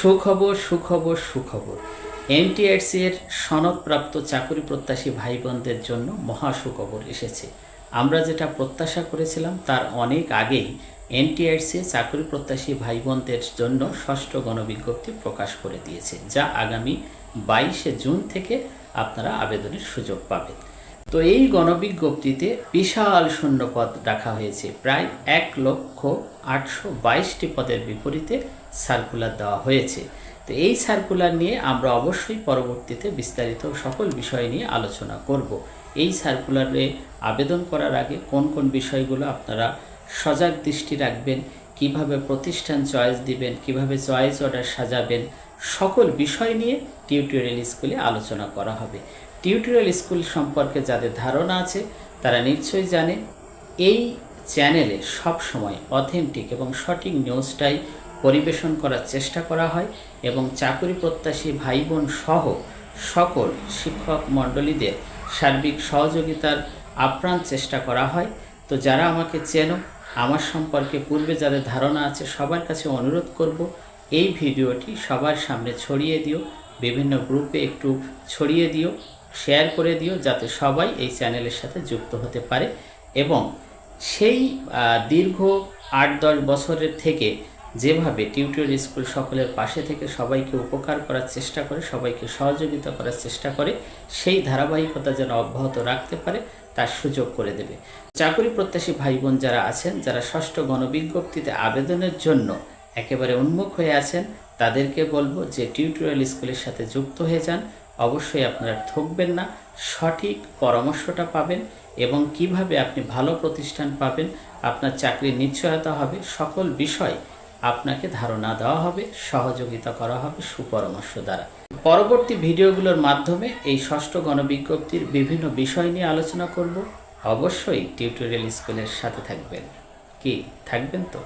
সুখবর সুখবর সুখবর। এনটিআরসি এর সনদপ্রাপ্ত চাকরি প্রত্যাশী ভাই বোনদের জন্য মহা সুখবর এসেছে। আমরা যেটা প্রত্যাশা করেছিলাম, তার অনেক আগেই এনটিআরসি চাকরি প্রত্যাশী ভাই বোনদের জন্য ষষ্ঠ গণবিজ্ঞপ্তি প্রকাশ করে দিয়েছে, যা আগামী বাইশে জুন থেকে আপনারা আবেদনের সুযোগ পাবেন। তো এই গণবিজ্ঞপ্তিতে বিশাল শূন্যপদ রাখা হয়েছে। প্রায় এক লক্ষ আটশো বাইশটি পদের বিপরীতে সার্কুলার দেওয়া হয়েছে। তো এই সার্কুলার নিয়ে আমরা অবশ্যই পরবর্তীতে বিস্তারিত সকল বিষয় নিয়ে আলোচনা করব। এই সার্কুলারে আবেদন করার আগে কোন কোন বিষয়গুলো আপনারা সজাগ দৃষ্টি রাখবেন, কীভাবে প্রতিষ্ঠান চয়েস দিবেন, কীভাবে চয়েস অর্ডার সাজাবেন, সকল বিষয় নিয়ে টিউটোরিয়াল স্কুলে আলোচনা করা হবে। টিউটোরিয়াল স্কুল সম্পর্কে যাদের ধারণা আছে, তারা নিশ্চয়ই জানে, এই চ্যানেলে সব সময় অথেন্টিক এবং সঠিক নিউজটাই পরিবেশন করার চেষ্টা করা হয় এবং চাকরি প্রত্যাশী ভাই বোন সহ সকল শিক্ষক মণ্ডলীদের সার্বিক সহযোগিতার আপ্রাণ চেষ্টা করা হয়। তো যারা আমাকে চেনো, আমার সম্পর্কে পূর্বে যাদের ধারণা আছে, সবার কাছে অনুরোধ করব, এই ভিডিওটি সবার সামনে ছড়িয়ে দিও, বিভিন্ন গ্রুপে একটু ছড়িয়ে দিও। শেয়ার করে দিও যাতে সবাই এই চ্যানেলের সাথে যুক্ত হতে পারে এবং সেই দীর্ঘ আট দশ বছরের থেকে যেভাবে টিউটোরিয়াল স্কুল সকলের পাশে থেকে সবাইকে উপকার করার চেষ্টা করে, সবাইকে সহযোগিতা করার চেষ্টা করে, সেই ধারাবাহিকতা যেন অব্যাহত রাখতে পারে, তার সুযোগ করে দেবে। চাকরি প্রত্যাশী ভাই বোন যারা আছেন, যারা ষষ্ঠ গণবিজ্ঞপ্তিতে আবেদনের জন্য একেবারে উন্মুখ হয়ে আছেন, তাদেরকে বলব যে টিউটোরিয়াল স্কুলের সাথে যুক্ত হয়ে যান। অবশ্যই আপনারা ঠকবেন না, সঠিক পরামর্শটা পাবেন এবং কীভাবে আপনি ভালো প্রতিষ্ঠান পাবেন, আপনার চাকরির নিশ্চয়তা হবে, সকল বিষয় আপনাকে ধারণা দেওয়া হবে, সহযোগিতা করা হবে সুপরামর্শ দ্বারা। পরবর্তী ভিডিওগুলোর মাধ্যমে এই ষষ্ঠ গণবিজ্ঞপ্তির বিভিন্ন বিষয় নিয়ে আলোচনা করব। অবশ্যই টিউটোরিয়াল স্কুলের সাথে থাকবেন। কি, থাকবেন তো?